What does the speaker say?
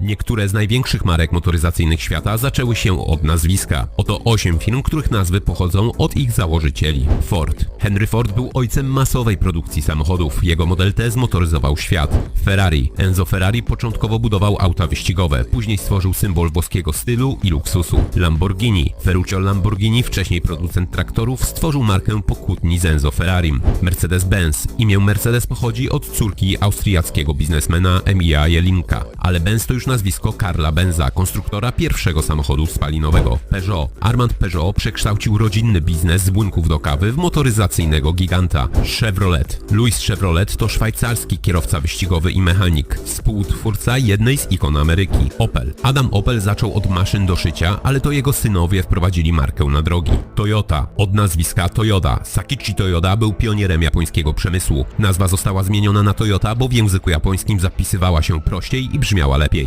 Niektóre z największych marek motoryzacyjnych świata zaczęły się od nazwiska. Oto 8 firm, których nazwy pochodzą od ich założycieli. Ford. Henry Ford był ojcem masowej produkcji samochodów. Jego Model T zmotoryzował świat. Ferrari. Enzo Ferrari początkowo budował auta wyścigowe, później stworzył symbol włoskiego stylu i luksusu. Lamborghini. Ferruccio Lamborghini, wcześniej producent traktorów, stworzył markę po kłótni z Enzo Ferrarim. Mercedes-Benz. Imię Mercedes pochodzi od córki austriackiego biznesmena Emilia Jelinka, ale Benz to już nazwisko Karla Benza, konstruktora pierwszego samochodu spalinowego. Peugeot. Armand Peugeot przekształcił rodzinny biznes z błynków do kawy w motoryzacyjnego giganta. Chevrolet. Louis Chevrolet to szwajcarski kierowca wyścigowy i mechanik, współtwórca jednej z ikon Ameryki. Opel. Adam Opel zaczął od maszyn do szycia, ale to jego synowie wprowadzili markę na drogi. Toyota. Od nazwiska Toyoda. Sakichi Toyoda był pionierem japońskiego przemysłu. Nazwa została zmieniona na Toyota, bo w języku japońskim zapisywała się prościej i brzmiała lepiej.